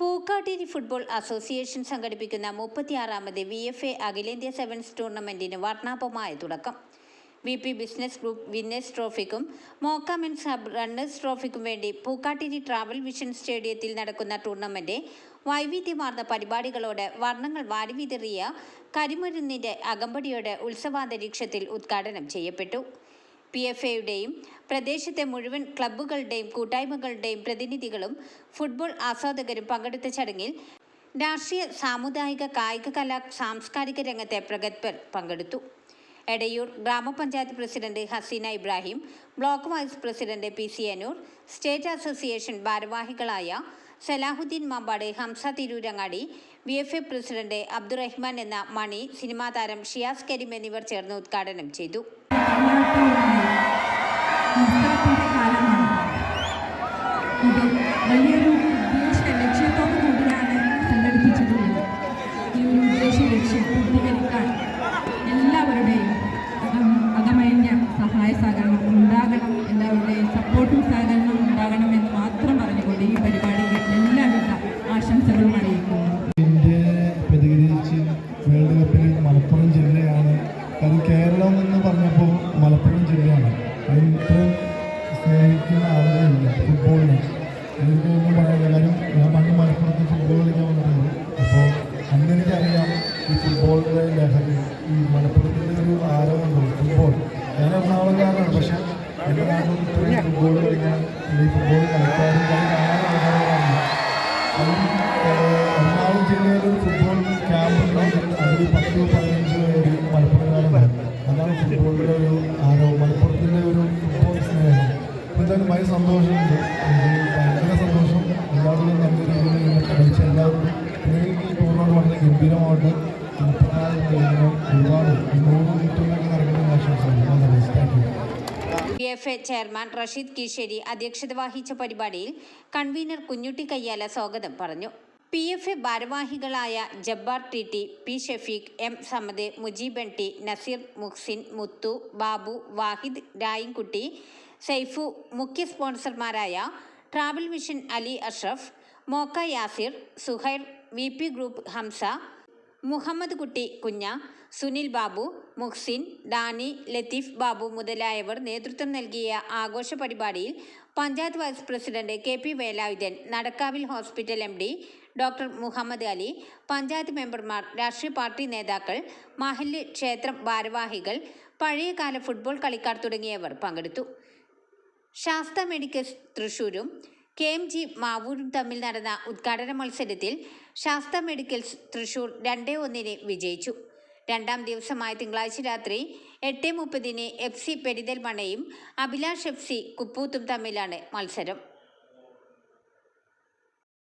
Pookkattiri football association സംഘടിപ്പിക്കുന്ന മുപ്പത്തിയാറാമത് V F A അഖിലേന്ത്യാ സെവൻസ് ടൂർണമെന്റിന് വർണാഭമായ തുടക്കം. V P business group winners ട്രോഫിക്കും മോക്ക men's hub runners ട്രോഫിക്കും വേണ്ടി പൂക്കാട്ടിരി ട്രാവൽ വിഷൻ സ്റ്റേഡിയത്തിൽ നടക്കുന്ന ടൂർണമെന്റ് വൈവിധ്യമാർന്ന പരിപാടികളോടെ വർണങ്ങൾ വാരിവിതറിയ കരിമരുന്നിന്റെ അകമ്പടിയോടെ ഉത്സവാന്തരീക്ഷത്തിൽ ഉദ്ഘാടനം ചെയ്യപ്പെട്ടു. പി എഫ് എയുടെയും പ്രദേശത്തെ മുഴുവൻ ക്ലബ്ബുകളുടെയും കൂട്ടായ്മകളുടെയും പ്രതിനിധികളും ഫുട്ബോൾ ആസ്വാദകരും പങ്കെടുത്ത ചടങ്ങിൽ രാഷ്ട്രീയ സാമുദായിക കായിക കലാ സാംസ്കാരിക രംഗത്തെ പ്രഗത്ഭർ പങ്കെടുത്തു. എടയൂർ ഗ്രാമപഞ്ചായത്ത് president Haseena Ibrahim block vice president P C Anoor state association ഭാരവാഹികളായ Salahuddin Mambad Hamza Tirurangadi V F A president Abdurahman എന്ന മണി സിനിമാ താരം ഷിയാസ് കരീം എന്നിവർ ചേർന്ന് ഉദ്ഘാടനം ചെയ്തു. മത്സരത്തിൻ്റെ കാലമാണ് ഇത് വലിയൊരു എനിക്കൊന്നും പറയാനില്ല കാര്യം ഞാൻ ഫുട്ബോൾ കളിക്കാൻ വന്നിട്ടുണ്ട് അപ്പോൾ അന്ന് എനിക്കറിയാം ഈ ഫുട്ബോളിന്റെ ലഹരി ഈ മലപ്പുറത്തിന്റെ ഒരു ഫുട്ബോൾ ഞാൻ എറണാകുളംകാരനാണ് പക്ഷേ എന്റെ നാട്ടിൽ ഫുട്ബോൾ കളിക്കാൻ ഈ ഫുട്ബോൾ കളിക്കാരും കളി കാണാൻ ആൾക്കാരാണ് എറണാകുളം ജില്ലയിൽ ഒരു ഫുട്ബോൾ ക്യാമ്പ് ഉണ്ടെങ്കിൽ അതിൽ പത്ത് പതിനഞ്ച് പേര് മലപ്പുറംകാരുണ്ടാവും അതാണ് ഫുട്ബോളിന്റെ ഒരു ആരവം മലപ്പുറത്തിന്റെ ഒരു സന്തോഷമുണ്ട്. എനിക്ക് എല്ലാവരും നല്ല രീതിയിൽ കളിച്ച എല്ലാവരും ഈ ടൂർണമെന്റ് വളരെ ഗംഭീരമായിട്ട് ഒരുപാട് ഈ മൂന്ന് നടക്കുന്ന P F A chairman Rasheed Keesheri അധ്യക്ഷത വഹിച്ച പരിപാടിയിൽ കൺവീനർ കുഞ്ഞുട്ടി കയ്യാല സ്വാഗതം പറഞ്ഞു. പി എഫ് എ ഭാരവാഹികളായ Jabbar T T P Shafeeq M Samad Mujeeban T Naseer Muhsin Muthu Babu Wahid Rayinkutty Saifu മുഖ്യ സ്പോൺസർമാരായ travel mission Ali Ashraf Mokka Yasir Suhair V P group Hamza Muhammad Kutty Kunja Sunil Babu Muhsin Dani Latheef Babu മുതലായവർ നേതൃത്വം നൽകിയ ആഘോഷ പരിപാടിയിൽ panchayat vice president K P Velayudhan നടക്കാവിൽ hospital M D doctor Muhammad Ali panchayat മെമ്പർമാർ രാഷ്ട്രീയ party നേതാക്കൾ മഹല്ല് ക്ഷേത്രം ഭാരവാഹികൾ പഴയകാല ഫുട്ബോൾ കളിക്കാർ തുടങ്ങിയവർ പങ്കെടുത്തു. ശാസ്ത മെഡിക്കൽസ് തൃശൂരും കെ എം ജി മാവൂരും തമ്മിൽ നടന്ന ഉദ്ഘാടന മത്സരത്തിൽ ശാസ്ത്ര മെഡിക്കൽസ് തൃശൂർ രണ്ടേ ഒന്നിന് വിജയിച്ചു. രണ്ടാം ദിവസമായ തിങ്കളാഴ്ച രാത്രി എട്ട് മുപ്പതിന് എഫ് സി പെരിന്തൽമണ്ണയും അഭിലാഷ് എഫ് സി കുപ്പൂത്തും തമ്മിലാണ് മത്സരം.